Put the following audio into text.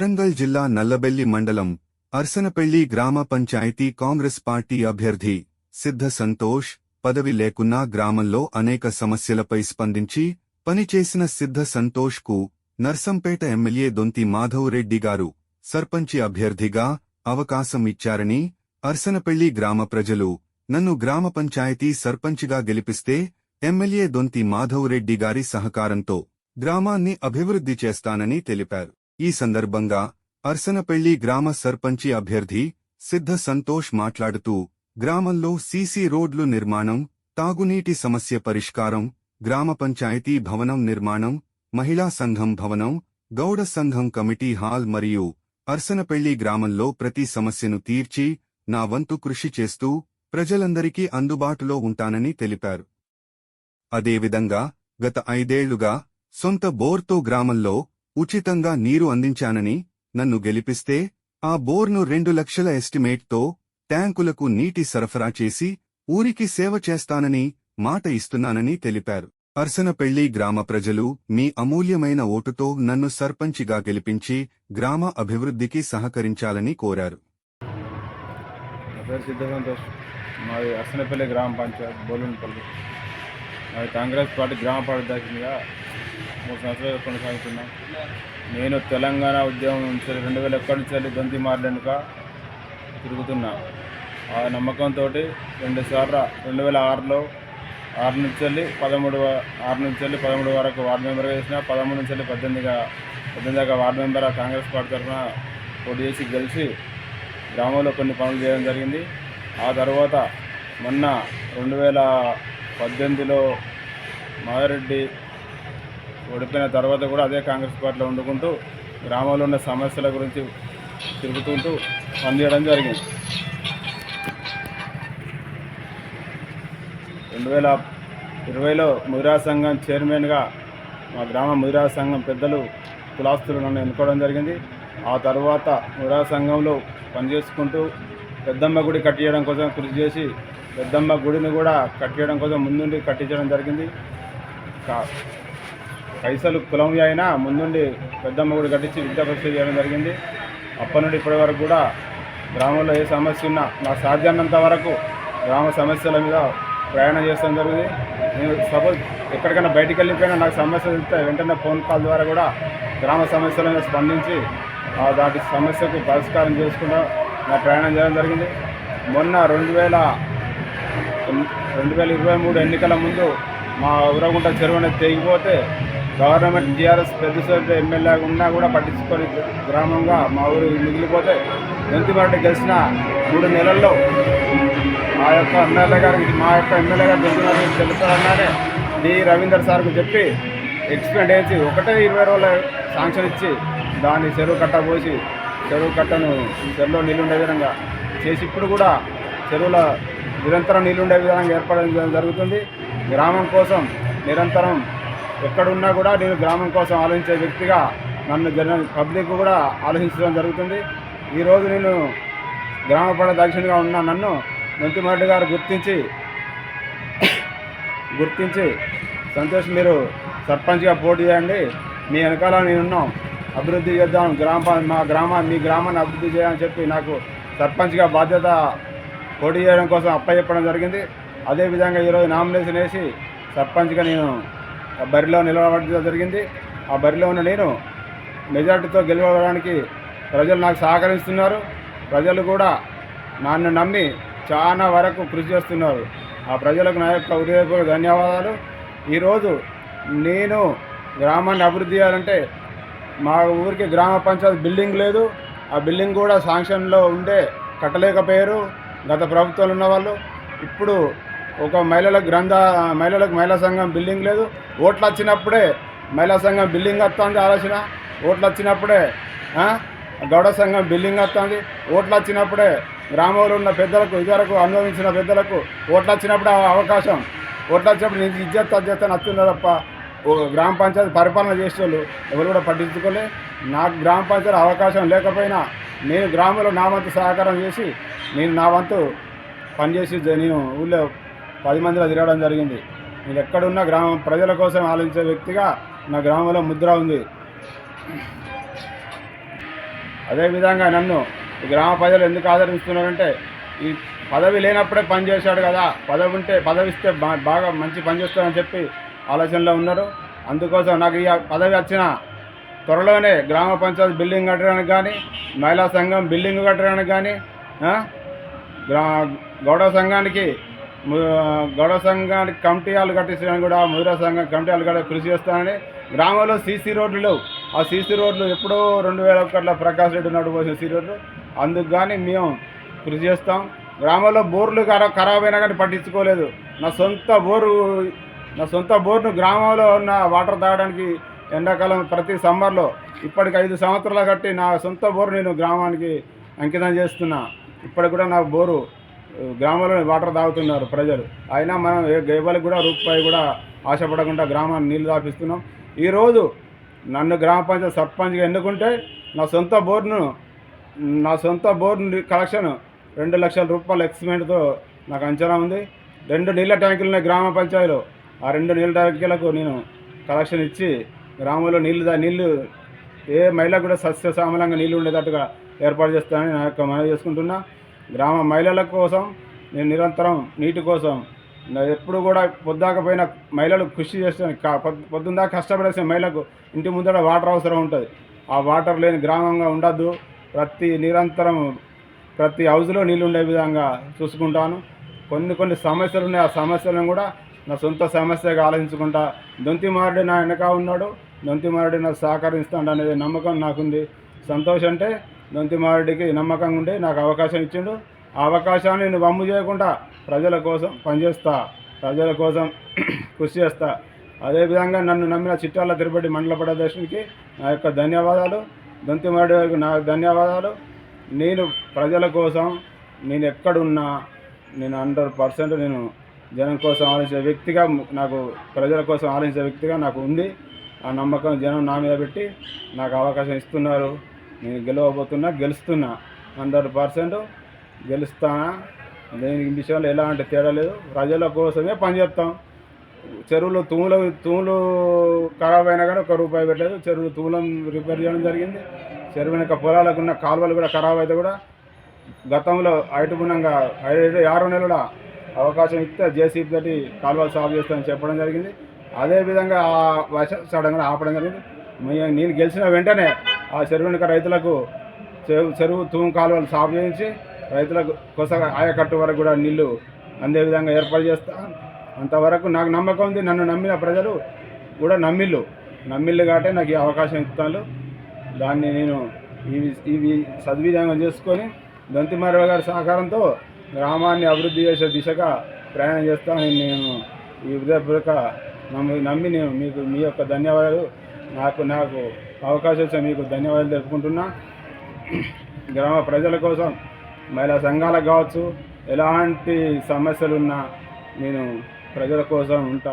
వరంగల్ జిల్లా నల్లబెల్లి మండలం అర్సనపెళ్ళి గ్రామ పంచాయతీ కాంగ్రెస్ పార్టీ అభ్యర్థి సిద్ధ సంతోష్ పదవి లేకున్నా గ్రామంలో అనేక సమస్యలపై స్పందించి పనిచేసిన సిద్ధ సంతోష్కు నర్సంపేట ఎమ్మెల్యే దొంతి మాధవ్ రెడ్డి గారు సర్పంచి అభ్యర్థిగా అవకాశం ఇచ్చారని అర్సనపెళ్ళి గ్రామ ప్రజలు నన్ను గ్రామ పంచాయతీ సర్పంచిగా గెలిపిస్తే ఎమ్మెల్యే దొంతి మాధవ్ రెడ్డి గారి సహకారంతో గ్రామాన్ని అభివృద్ధి చేస్తానని తెలిపారు. ఈ సందర్భంగా అర్సనపెళ్ళి గ్రామ సర్పంచి అభ్యర్థి సిద్ధ సంతోష్ మాట్లాడుతూ గ్రామంలో సీసీ రోడ్లు నిర్మాణం తాగునీటి సమస్య పరిష్కారం గ్రామ పంచాయతీ భవనం నిర్మాణం మహిళా సంఘం భవనం గౌడ సంఘం కమిటీ హాల్ మరియు అర్సనపెళ్ళి గ్రామంలో ప్రతి సమస్యను తీర్చి నా వంతు కృషి చేస్తూ ప్రజలందరికీ అందుబాటులో ఉంటానని తెలిపారు. అదేవిధంగా గత ఐదేళ్ళుగా సొంత బోర్తో గ్రామంలో ఉచితంగా నీరు అందించానని నన్ను గెలిపిస్తే ఆ బోర్ను రెండు లక్షల ఎస్టిమేట్తో ట్యాంకులకు నీటి సరఫరా చేసి ఊరికి సేవ చేస్తానని మాట ఇస్తున్నానని తెలిపారు. అర్సనపెళ్ళి గ్రామ ప్రజలు మీ అమూల్యమైన ఓటుతో నన్ను సర్పంచిగా గెలిపించి గ్రామ అభివృద్ధికి సహకరించాలని కోరారు. మాది అర్సనపల్లి గ్రామ పంచాయత్ బోలునిపల్లి. మాది కాంగ్రెస్ పార్టీ గ్రామ పార్టీగా మూడు సంవత్సరాలు కొనసాగుతున్నాం. నేను తెలంగాణ ఉద్యమం నుంచి రెండు వేల ఒక్కటి నుంచి వెళ్ళి దొంతి మారడానికి తిరుగుతున్నా. ఆ నమ్మకంతో రెండు సార్లు రెండు వేల ఆరులో ఆరు నుంచి వెళ్ళి పదమూడు ఆరు నుంచి వెళ్ళి పదమూడు వరకు వార్డు మెంబర్గా చేసిన పదమూడు నుంచి వెళ్ళి పద్దెనిమిదిగా పద్దెనిమిది దాకా వార్డు మెంబర్ కాంగ్రెస్ పార్టీ తరఫున పోటీ చేసి గెలిచి గ్రామంలో కొన్ని పనులు చేయడం జరిగింది. ఆ తర్వాత మొన్న రెండు వేల పద్దెనిమిదిలో మాదిరెడ్డి ఓడిపోయిన తర్వాత కూడా అదే కాంగ్రెస్ పార్టీలో వండుకుంటూ గ్రామంలో ఉన్న సమస్యల గురించి తిరుగుతుంటూ పనిచేయడం జరిగింది. రెండు వేల ఇరవైలో ముదిరా సంఘం చైర్మన్గా మా గ్రామ ముదిరా సంఘం పెద్దలు కులాస్తులు నన్ను ఎన్నుకోవడం జరిగింది. ఆ తర్వాత ముదిరా సంఘంలో పనిచేసుకుంటూ పెద్దమ్మ గుడి కట్టించడం కోసం కృషి చేసి పెద్దమ్మ గుడిని కూడా కట్టించడం కోసం ముందుండి కట్టించడం జరిగింది. కా- పైసలు కులం అయినా ముందుండి పెద్దమ్మ గుడి కట్టించి విద్యాపరిష చేయడం జరిగింది. అప్పటి నుండి ఇప్పటి వరకు కూడా గ్రామంలో ఏ సమస్య ఉన్నా నాకు సాధ్యమైనంత వరకు గ్రామ సమస్యల మీద ప్రయాణం చేస్తాం జరిగింది. నేను సపోజ్ ఎక్కడికైనా బయటికి వెళ్ళిపోయినా నాకు సమస్య చెప్తే వెంటనే ఫోన్ కాల్ ద్వారా కూడా గ్రామ సమస్యల మీద స్పందించి ఆ దాటి సమస్యకు పరిష్కారం చేసుకుంటూ నా ప్రయాణం చేయడం జరిగింది. మొన్న రెండు వేల రెండు వేల ఇరవై మూడు ఎన్నికల ముందు మా ఉరగుంట చెరువు అనేది తెగిపోతే గవర్నమెంట్ టీఆర్ఎస్ పెద్దసోటి ఎమ్మెల్యే ఉన్నా కూడా పట్టించుకొని గ్రామంగా మా ఊరు మిగిలిపోతే దొంతిపాటి గెలిచిన మూడు నెలల్లో మా యొక్క ఎమ్మెల్యే గారికి మా యొక్క ఎమ్మెల్యే గారు దొంతిపాటి తెలుస్తారన్నారే డి. రవీందర్ సార్కు చెప్పి ఎక్స్ప్లెయిన్ చేసి ఒకటే ఇరవై రోజుల శాంక్షన్ ఇచ్చి దాన్ని చెరువు కట్ట పోసి చెరువు కట్టను చెరువులో నీళ్ళుండే విధంగా చేసి ఇప్పుడు కూడా చెరువుల నిరంతరం నీళ్ళుండే విధంగా ఏర్పడడం జరుగుతుంది. గ్రామం కోసం నిరంతరం ఎక్కడున్నా కూడా నేను గ్రామం కోసం ఆలోచించే వ్యక్తిగా నన్ను జన పబ్లిక్ కూడా ఆలోచించడం జరుగుతుంది. ఈరోజు నేను గ్రామ పంట దక్షిణగా ఉన్న నన్ను మంత్రిమారెడ్డి గారు గుర్తించి గుర్తించి సంతోష్ మీరు సర్పంచ్గా పోటీ చేయండి. మీ వెనకాల నేనున్నాం. అభివృద్ధి చేద్దాం. గ్రామ మా గ్రామ మీ గ్రామాన్ని అభివృద్ధి చేయాలని చెప్పి నాకు సర్పంచ్గా బాధ్యత పోటీ చేయడం కోసం అప్పచెప్పడం జరిగింది. అదేవిధంగా ఈరోజు నామినేషన్ వేసి సర్పంచ్గా నేను బరిలో నిలబడడం జరిగింది. ఆ బరిలో ఉన్న నేను మెజార్టీతో గెలవడానికి ప్రజలు నాకు సహకరిస్తున్నారు. ప్రజలు కూడా నన్ను నమ్మి చాలా వరకు కృషి చేస్తున్నారు. ఆ ప్రజలకు నా యొక్క హృదయపూర్వక ధన్యవాదాలు. ఈరోజు నేను గ్రామాన్ని అభివృద్ధి చేయాలంటే మా ఊరికి గ్రామ పంచాయతీ బిల్డింగ్ లేదు. ఆ బిల్డింగ్ కూడా శాంక్షన్లో ఉండే కట్టలేకపోయారు. గత ప్రభుత్వాలు ఉన్న వాళ్ళు ఇప్పుడు ఒక మహిళలకు గ్రంథ మహిళలకు మహిళా సంఘం బిల్డింగ్ లేదు. ఓట్లు వచ్చినప్పుడే మహిళా సంఘం బిల్డింగ్ వస్తుంది ఆలోచన. ఓట్లు వచ్చినప్పుడే గౌడ సంఘం బిల్డింగ్ వస్తుంది ఓట్లు వచ్చినప్పుడే గ్రామంలో ఉన్న పెద్దలకు ఇదివరకు అనుభవించిన పెద్దలకు ఓట్లు వచ్చినప్పుడు అవకాశం. ఓట్లు వచ్చినప్పుడు నీకు ఇజ్జత్ అజ్జత్ అని తప్ప ఓ గ్రామ పంచాయతీ పరిపాలన చేసేవాళ్ళు ఎవరు కూడా పట్టించుకోలే. నాకు గ్రామ పంచాయతీ అవకాశం లేకపోయినా నేను గ్రామంలో నా వంతు సహకారం చేసి నేను నా వంతు పనిచేసి నేను ఊళ్ళో పది మందిలో తిరగడం జరిగింది. నేను ఎక్కడున్న గ్రామం ప్రజల కోసం ఆలోచించే వ్యక్తిగా నా గ్రామంలో ముద్ర ఉంది. అదేవిధంగా నన్ను ఈ గ్రామ ప్రజలు ఎందుకు ఆదరిస్తున్నారంటే ఈ పదవి లేనప్పుడే పని చేశాడు కదా పదవి ఉంటే పదవి ఇస్తే బాగా మంచి పని చేస్తానని చెప్పి ఆలోచనలో ఉన్నారు. అందుకోసం నాకు ఈ పదవి వచ్చిన త్వరలోనే గ్రామ పంచాయతీ బిల్డింగ్ కట్టడానికి కానీ మహిళా సంఘం బిల్డింగ్ కట్టడానికి కానీ గ్రా గౌడ సంఘానికి గౌడ సంఘానికి కమిటీ హాల్ కట్టించడానికి కూడా ముదిరా సంఘం కమిటీ కూడా కృషి చేస్తానని గ్రామంలో సీసీ రోడ్లు లేవు. ఆ సీసీ రోడ్లు ఎప్పుడో రెండు వేల ఒకటిలో ప్రకాష్ రెడ్డి నాడు పోసిన సీ రోడ్లు. అందుకు కానీ మేము కృషి చేస్తాం. గ్రామంలో బోర్లు ఖరా ఖరాబ్ అయినా కానీ పట్టించుకోలేదు. నా సొంత బోరు నా సొంత బోర్ను గ్రామంలో ఉన్న వాటర్ తాగడానికి ఎండాకాలం ప్రతి సమ్మర్లో ఇప్పటికి ఐదు సంవత్సరాలు కట్టి నా సొంత బోరు నేను గ్రామానికి అంకితం చేస్తున్నా. ఇప్పటికి కూడా నా బోరు గ్రామంలో వాటర్ తాగుతున్నారు ప్రజలు. అయినా మనం ఏ గేబలకు కూడా రూపాయి కూడా ఆశపడకుండా గ్రామాన్ని నీళ్ళు తాపిస్తున్నాం. ఈరోజు నన్ను గ్రామ పంచాయతీ సర్పంచ్గా ఎన్నుకుంటే నా సొంత బోర్ను నా సొంత బోర్ కలెక్షన్ రెండు లక్షల రూపాయల ఎక్స్మెంట్తో నాకు అంచనా ఉంది. రెండు నీళ్ళ ట్యాంకులు ఉన్నాయి గ్రామ పంచాయతీలో. ఆ రెండు నీళ్ళ ట్యాంకులకు నేను కలెక్షన్ ఇచ్చి గ్రామంలో నీళ్ళు నీళ్ళు నీళ్ళు ఏ మహిళ కూడా సస్యశామలంగా నీళ్ళు ఉండేటట్టుగా ఏర్పాటు చేస్తానని నా యొక్క మనవి చేసుకుంటున్నా. గ్రామ మహిళల కోసం నేను నిరంతరం నీటి కోసం ఎప్పుడు కూడా పొద్దాకపోయిన మహిళలు కృషి చేస్తాను పొద్దుందా కష్టపడేసిన మహిళకు ఇంటి ముందర వాటర్ అవసరం ఉంటుంది. ఆ వాటర్ లేని గ్రామంగా ఉండద్దు. ప్రతి నిరంతరం ప్రతి హౌస్లో నీళ్ళు ఉండే విధంగా చూసుకుంటాను. కొన్ని కొన్ని సమస్యలు ఉన్నాయి. ఆ సమస్యలను కూడా నా సొంత సమస్యగా ఆలోచించుకుంటా. దొంతిమారుడు నా వెనక ఉన్నాడు. దొంతిమారుడు నాకు సహకరిస్తాడు అనేది నమ్మకం నాకుంది. సంతోషం అంటే దొంతి నమ్మకంగా ఉండి నాకు అవకాశం ఇచ్చిండు. ఆ అవకాశాన్ని నేను వమ్ము చేయకుండా ప్రజల కోసం పనిచేస్తా ప్రజల కోసం కృషి చేస్తా. అదేవిధంగా నన్ను నమ్మిన చిట్టాల తిరుపతి మండల ప్రదర్శనకి నా యొక్క ధన్యవాదాలు. దొంతిమాడి గారికి నా ధన్యవాదాలు. నేను ప్రజల కోసం నేను ఎక్కడున్నా నేను హండ్రెడ్ పర్సెంట్ నేను జనం కోసం ఆలోచించే వ్యక్తిగా నాకు ప్రజల కోసం ఆలోచించే వ్యక్తిగా నాకు ఉంది. ఆ నమ్మకం జనం నా మీద పెట్టి నాకు అవకాశం ఇస్తున్నారు. నేను గెలవబోతున్నా గెలుస్తున్నా. Hundred percent గెలుస్తానా? దేనికి విషయంలో ఎలాంటి తేడా లేదు. ప్రజల కోసమే పనిచేస్తాం చెరువులు తూములు తూములు ఖరాబ్ అయినా కానీ ఒక రూపాయి పెట్టలేదు. చెరువులు తూములం రిపేర్ చేయడం జరిగింది. చెరువు వెనక పొలాలకు ఉన్న కాలువలు కూడా ఖరాబ్ అయితే కూడా గతంలో ఐటుగుణంగా ఐదు ఆరు నెలల అవకాశం ఇస్తే జేసీబీ తోటి కాలువలు సాగు చేస్తామని చెప్పడం జరిగింది. అదేవిధంగా ఆ వర్ష సడన్గా ఆపడం జరిగింది. నేను గెలిచిన వెంటనే ఆ చెరువు వెనుక రైతులకు చెరువు చెరువు తూము కాలువలు సాగు చేయించి రైతులకు కొస ఆయకట్టు వరకు కూడా నీళ్ళు అందే విధంగా ఏర్పాటు చేస్తా. అంతవరకు నాకు నమ్మకం ఉంది నన్ను నమ్మిన ప్రజలు కూడా నమ్మిళ్ళు నమ్మిళ్ళు కాబట్టి నాకు ఈ అవకాశం ఇస్తాను దాన్ని నేను ఇవి ఇవి సద్వినియోగం చేసుకొని దంతిమారవ గారి సహకారంతో గ్రామాన్ని అభివృద్ధి చేసే దిశగా ప్రయాణం చేస్తానని నేను ఈ హృదయపూర్వక నమ్మి నమ్మి నేను మీకు మీ యొక్క ధన్యవాదాలు. నాకు నాకు అవకాశం ఇచ్చే మీకు ధన్యవాదాలు తెలుపుకుంటున్నా. గ్రామ ప్రజల కోసం మహిళా సంఘాలకు కావచ్చు ఎలాంటి సమస్యలు ఉన్నా నేను ప్రజల కోసం ఉంటా